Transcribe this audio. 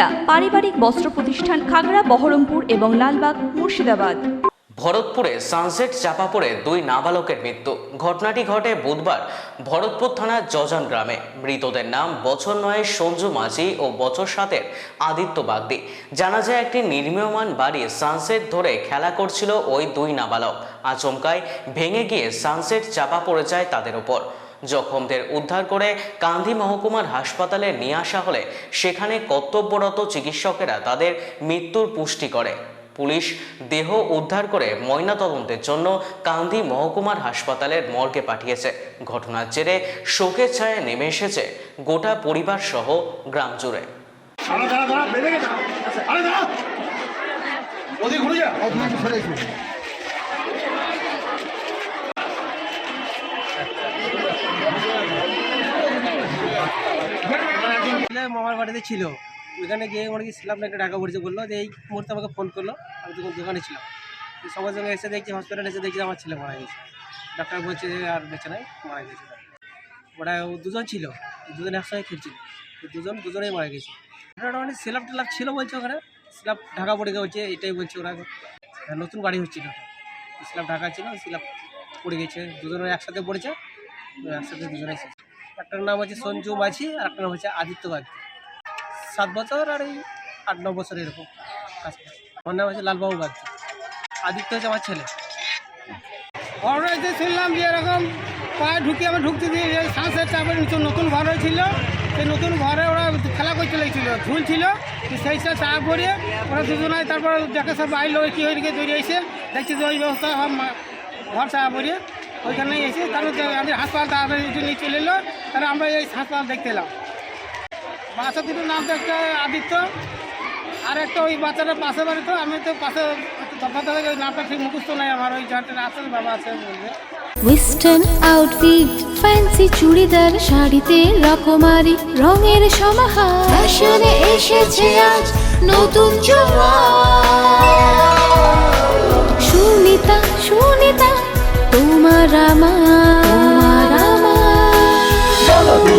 সুনিতা পারিবারিক বস্ত্র প্রতিষ্ঠান খাগড়া, বহরমপুর এবং লালবাগ, মুর্শিদাবাদ। ভরতপুরে সানসেট চাপা পড়ে দুই নাবালকের মৃত্যু। ঘটনাটি ঘটে বুধবার ভরতপুর থানার জজান গ্রামে। মৃতদের নাম বছর নয়ের সঞ্জু মাঝি ও বছর সাতের আদিত্য বাগদি। জানা যায় একটি নির্মীয়মান বাড়ি সানসেট ধরে খেলা করছিল ওই দুই নাবালক। আচমকায় ভেঙে গিয়ে সানসেট চাপা পড়ে যায় তাদের ওপর। জখমদের উদ্ধার করে কান্ধি মহকুমার হাসপাতালে নিয়ে আসা হলে সেখানে কর্তব্যরত চিকিৎসকেরা তাদের মৃত্যুর পুষ্টি করে। পুলিশ দেহ উদ্ধার করে ময়নাতদন্তের জন্য কান্দি মহকুমার হাসপাতালের মর্গে পাঠিয়েছে। ঘটনার জেরে শোকের ছায়া নেমে এসেছে গোটা পরিবার সহ গ্রাম জুড়ে। ওদিকে ঘুরে যা। ছেলে মামার বাড়িতে ছিল। ওইখানে গিয়ে মানে কি না একটা টাকা পড়েছে বলল যে, এই মুহূর্তে আমাকে ফোন করল, আমি তখন দোকানে ছিলাম। সঙ্গে সঙ্গে এসে দেখছি হসপিটালে এসে দেখছি, আমার ছেলে মারা গেছে। ডাক্তার বলছে যে, আর বেঁচে নাই, মারা গেছে। ওরা, ও দুজন ছিল, দুজন একসঙ্গে খেলছিল। দুজন, দুজনেই মারা গেছে। ওটা মানে স্ল্যাব টেলাপ ছিল বলছে ওখানে স্ল্যাব ঢাকা পড়ে গেছে এটাই বলছে ওরা। নতুন বাড়ি হচ্ছিল। ওটা স্ল্যাব ঢাকা ছিল স্ল্যাব পড়ে গেছে, দুজনে একসাথে পড়েছে, একসাথে দুজনে একটার নাম হচ্ছে সঞ্জু মাঝি আর একটার নাম হচ্ছে আদিত্য বাগদি সাত বছর আর এই আট ন বছর এরকম আমার নাম হচ্ছে লালবাবু বাগদি আদিত্য হচ্ছে আমার ছেলে। ঘরে এসে শুনলাম যে এরকম পায়ে ঢুকে আমি ঢুকতে দিয়ে শ্বাসের চাপের নতুন ঘর হয়েছিল। সেই নতুন ঘরে ওরা খেলা করে চলেছিল ঝুল ছিল। সেই সব চাপ পড়িয়ে ওরা দুজনায় তারপর যাকে সব আইলো কী হয়ে এসে দেখছি যে ওই ব্যবস্থা ঘর চাপা পড়িয়ে ওইখানে এসে তারপর আমাদের হাসপাতাল তাড়াতাড়ি নিয়ে চলে এলো তাহলে আমরা এই হাসপাতাল দেখতে এলাম। বাচ্চা দুটোর নাম তো একটা আদিত্য, আর একটা ওই বাচ্চাটা পাশে বাড়ি তো, আমি তো পাশে তফাতে ওই নামটা ঠিক মুখস্থ নাই আমার, ওই যাতে আছে বাবা আছে বলবে ওয়েস্টার্ন আউটফিট ফ্যান্সি চুড়িদার, শাড়িতে রকমারি, রঙের সমাহার। ফ্যাশনে এসেছে আজ নতুন সুনিতা